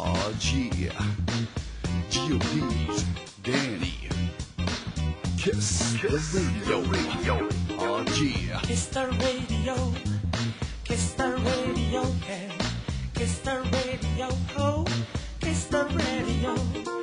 Oh yeah. G.O.D's Danny. Kiss, the radio. Oh yeah. Kiss the radio, kiss the radio, yeah. Kiss the radio, oh, kiss the radio.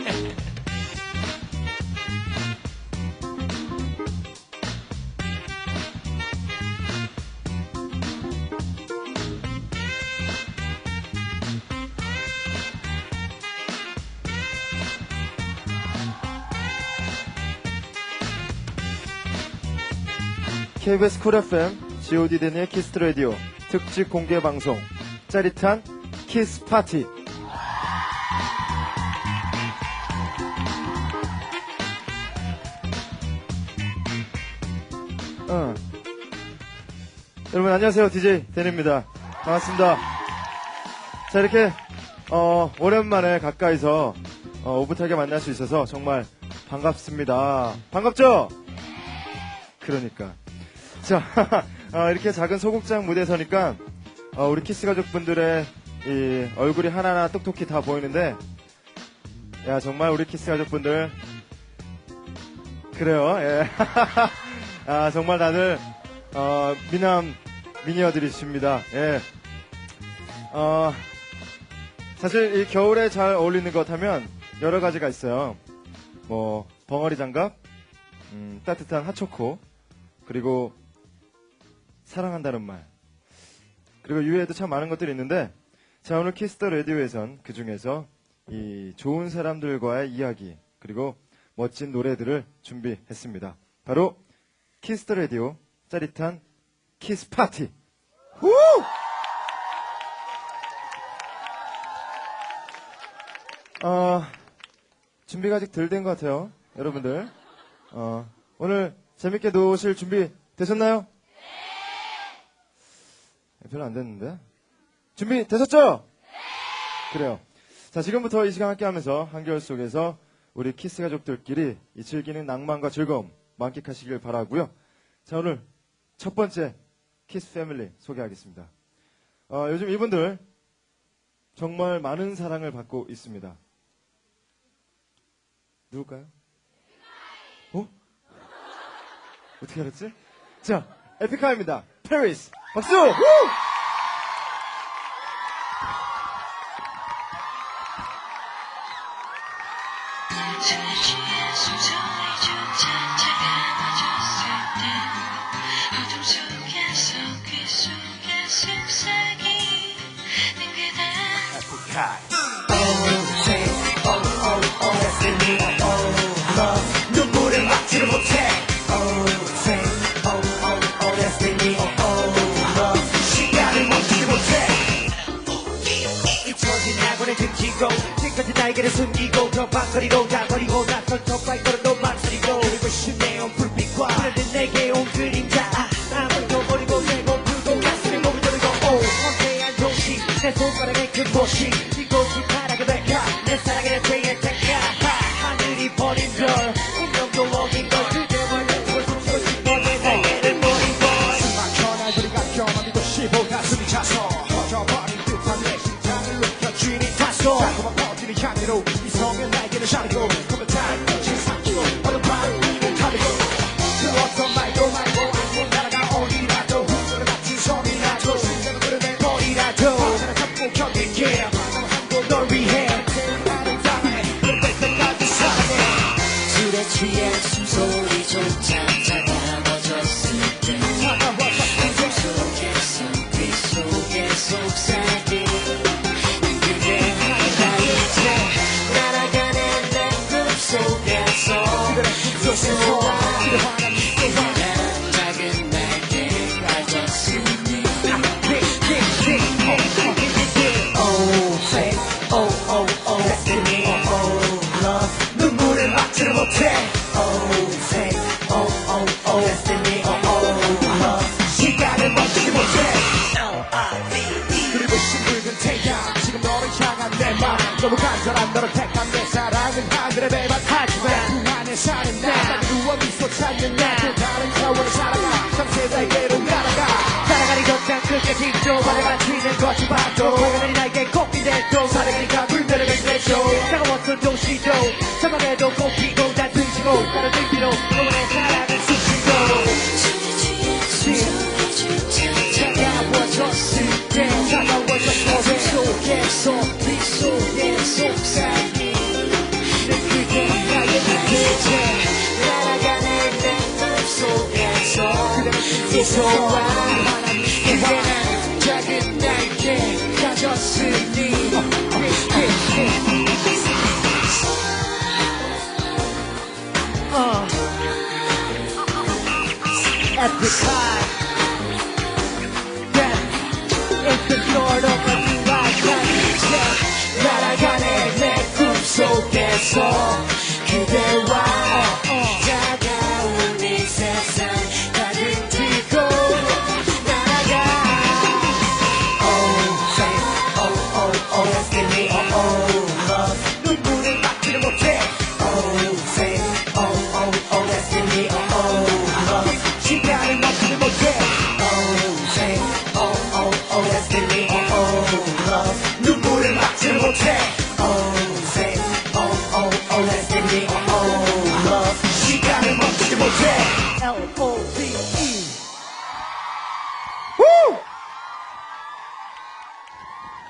KBS 쿨 FM, GOD 데니의 키스트 라디오 특집 공개 방송, 짜릿한 키스 파티. 어. 여러분 안녕하세요, DJ 데니입니다. 반갑습니다. 자 이렇게 어, 오랜만에 가까이서 어, 오붓하게 만날 수 있어서 정말 반갑습니다. 반갑죠? 그러니까. 자, 어, 이렇게 작은 소극장 무대에 서니까, 어, 우리 키스 가족분들의 이 얼굴이 하나하나 똑똑히 다 보이는데, 야, 정말 우리 키스 가족분들, 그래요, 예. 아, 정말 다들, 어, 미남, 미니어들이십니다, 예. 어, 사실 이 겨울에 잘 어울리는 것 하면 여러 가지가 있어요. 뭐, 벙어리 장갑, 음, 따뜻한 핫초코, 그리고 사랑한다는 말. 그리고 이외에도 참 많은 것들이 있는데, 자, 오늘 키스터 라디오에선 그 중에서 이 좋은 사람들과의 이야기, 그리고 멋진 노래들을 준비했습니다. 바로 키스터 라디오 짜릿한 키스 파티! 후! 어, 준비가 아직 덜 된 것 같아요. 여러분들. 어, 오늘 재밌게 노실 준비 되셨나요? 네. 별로 안 됐는데. 준비 되셨죠? 그래요. 자, 지금부터 이 시간 함께 하면서 한겨울 속에서 우리 키스 가족들끼리 이 즐기는 낭만과 즐거움 만끽하시길 바라고요 자, 오늘 첫 번째 키스 패밀리 소개하겠습니다. 어, 요즘 이분들 정말 많은 사랑을 받고 있습니다. 누굴까요? 어? 어떻게 알았지? 자, 에픽하입니다. 페리스. 박수! 들키고 지금까지 날개를 숨기고 저 방거리로 다 버리고 나 자꾸만 퍼지는 향기로 이성의 날개를 자르고 그만 달빛을 삼키고 어느 밤을 타르고 그 어떤 말도 말고 아무 나라가 어디라도 훌륭한 같은 소리 나도 심장을 부르는 머리라도 하나 잡고 견딜게 한곳 널 위해 아름다움에 널 뺏어가지 사랑해 술에 취해 숨소리조차 찾는다 또 다른 차원의 살아가 상세 세계로 날아가 살아가는 것장 크게 진조 바래가 튀는 거친 반도 화가들이 나에게 꽃이 됐도 사랑이니까 불멸을 백내죠 차가웠던 도시도 사막에도 꽃피고 난 등지고 나를 등기로 영원의 사랑을 숨기고 차가워졌을 때 차가워졌어 계속 속에서 이소와 그대는 작은 날개 가졌으니 Epic high. That is the Lord of the new life. 날아가는 내꿈 속에서 그대와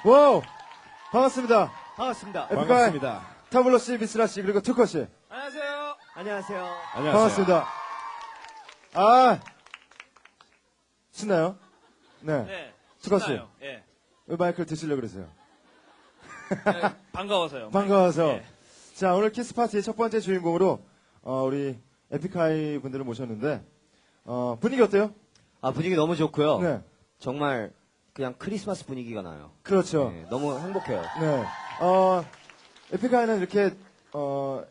와우! 반갑습니다. 반갑습니다. 에픽하이 반갑습니다. 타블로 씨, 미스라 씨, 그리고 투커 씨. 안녕하세요. 안녕하세요. 안녕하세요. 반갑습니다. 아, 신나요? 네. 네. 투커 씨, 신나요. 예. 왜 마이크를 드시려고 그러세요? 네, 반가워서요. 반가워서. 예. 자, 오늘 키스 파티의 첫 번째 주인공으로, 어, 우리 에픽하이 분들을 모셨는데, 어, 분위기 어때요? 아 분위기 너무 좋고요. 네. 정말 그냥 크리스마스 분위기가 나요. 그렇죠. 네, 너무 행복해요. 네. 어, 에픽하이는 이렇게, 어,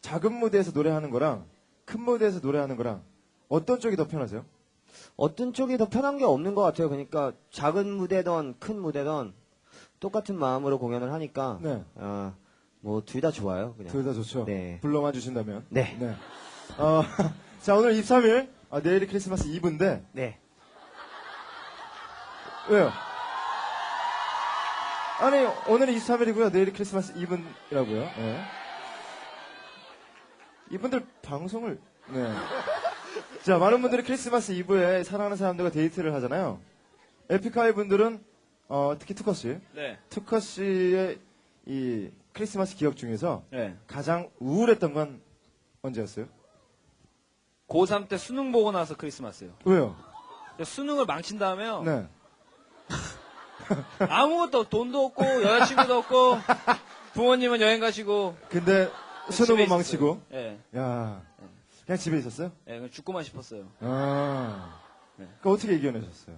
작은 무대에서 노래하는 거랑, 큰 무대에서 노래하는 거랑, 어떤 쪽이 더 편하세요? 어떤 쪽이 더 편한 게 없는 것 같아요. 그러니까 작은 무대든 큰 무대든 똑같은 마음으로 공연을 하니까 네. 뭐둘 다 좋아요. 그냥. 둘 다 좋죠. 네. 불러만 주신다면. 네. 어, 자, 오늘 23일, 아, 내일이 크리스마스 이브인데, 네. 왜요? 아니, 오늘이 23일이고요. 내일이 크리스마스 이브라고요. 네. 이분들 방송을, 네. 자, 많은 분들이 크리스마스 이브에 사랑하는 사람들과 데이트를 하잖아요. 에픽하이 분들은, 어, 특히 투커 씨. 네. 투커 씨의 이 크리스마스 기억 중에서 네. 가장 우울했던 건 언제였어요? 고3 때 수능 보고 나서 크리스마스요. 왜요? 수능을 망친 다음에요. 네. 아무것도 없- 돈도 없고 여자친구도 없고 부모님은 여행 가시고 근데 집에 수능을 있었어요. 망치고, 예. 야 그냥 집에 있었어요? 예, 그냥 죽고만 싶었어요. 아. 네. 그 어떻게 이겨내셨어요?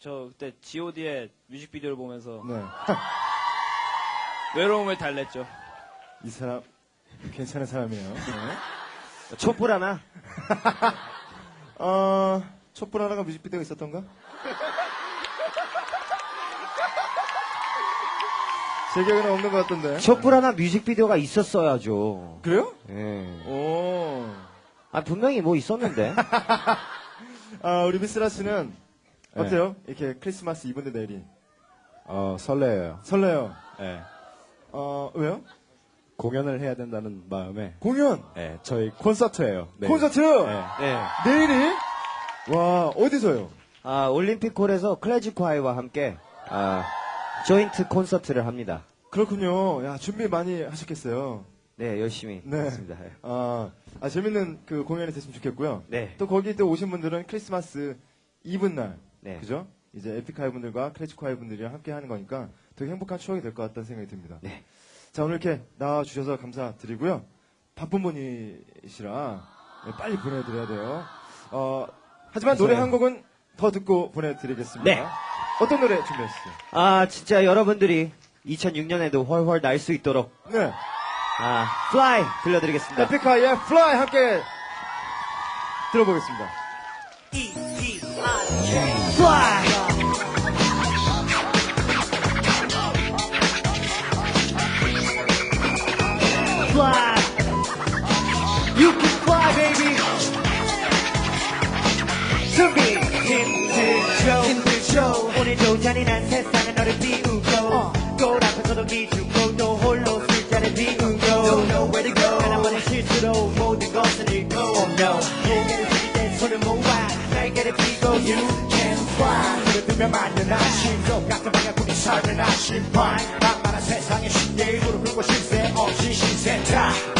저 그때 G.O.D의 뮤직비디오를 보면서 네. 외로움을 달랬죠. 이 사람 괜찮은 사람이에요. 네. 촛불 하나. 어, 촛불 하나가 뮤직비디오가 있었던가? 제 기억에는 없는 것 같던데. 촛불 하나 뮤직비디오가 있었어야죠. 그래요? 예. 오. 아 분명히 뭐 있었는데. 아, 우리 미스라 씨는 네. 어때요? 이렇게 크리스마스 이브인데 내일이. 어, 설레요. 설레요. 예. 어, 왜요? 공연을 해야 된다는 마음에, 공연! 예, 저희 콘서트예요. 네. 콘서트! 예. 네. 내일이? 와, 어디서요? 아 올림픽홀에서 클래지콰이와 함께 아 조인트 콘서트를 합니다. 그렇군요. 야, 준비 많이 하셨겠어요. 네 열심히 네. 했습니다. 예. 아, 아, 재밌는 그 공연이 됐으면 좋겠고요. 네. 또 거기 또 오신 분들은 크리스마스 이브 날. 네. 그죠? 이제 에픽하이 분들과 클래식하이 분들이랑 함께 하는 거니까 되게 행복한 추억이 될 것 같다는 생각이 듭니다. 네. 자, 오늘 이렇게 나와주셔서 감사드리고요. 바쁜 분이시라 네, 빨리 보내드려야 돼요. 어, 하지만 노래 한 곡은 더 듣고 보내드리겠습니다. 네. 어떤 노래 준비했어요? 아 진짜 여러분들이 2006년에도 훨훨 날 수 있도록 네. 아 Fly 들려드리겠습니다. 에픽하이의 Fly 함께 들어보겠습니다. Fly. You can fly, baby. 준비 힘들죠 힘들죠 오늘도 잔인한 세상은 너를 비우고. 골 앞에서도 기죽고 또 홀로 술자를 비우고. Don't know where to go. 번의 실수로 모든 것을 잃고. Oh no. 때 손을 모아 날개를 펴고. You can fly. 눈을 뜨면 만든 아침도 같은 방향 구리 삶의 나심판 만만한 세상에 쉽게 무릎 꿇고 신세 없이 신세타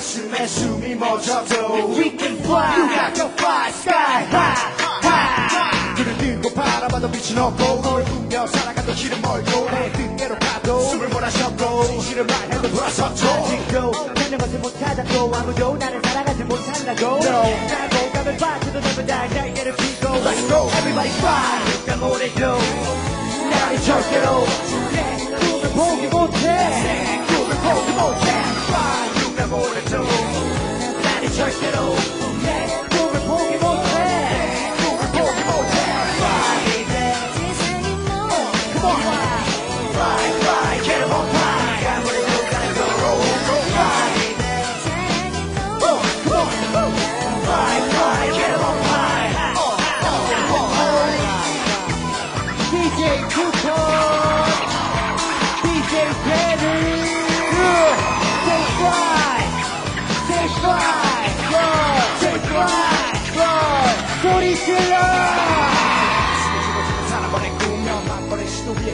가슴에 숨이 멎어도 We can fly. You got to fly sky high high. 눈을 들고 바라봐도 빛은 없고 널 꾸며 살아가도 길은 멀고 내 등대로 가도 숨을 몰아쉬었고 진실을 말해도 돌아섰죠. 아직도 변명하지 못하자고 아무도 나를 사랑하지 못한다고. No. 나고 감을 봐줘도 내가 날 날개를 피고. Let's go. Everybody fly. 누가 뭐래도 나를 절대로. 내 꿈을 포기 못해. 내 꿈을 포기 못해 나를 절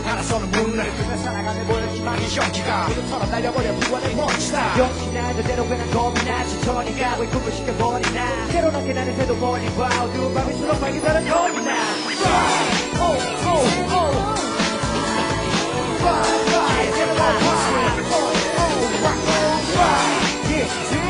갈아서는 문을 끄며 살아가는 보여지만 이 연기가 털어 날려버려 부활의 멋지다 역시나 저대로 그냥 겁이 나지 천이 가고 꿈을 시켜버리나 새로나게 나는 새도 버리고 어두운 밤일수록 밝은 사람 여기 나 Fly Oh Oh Oh fly fly get em on fly Yeah, you can fly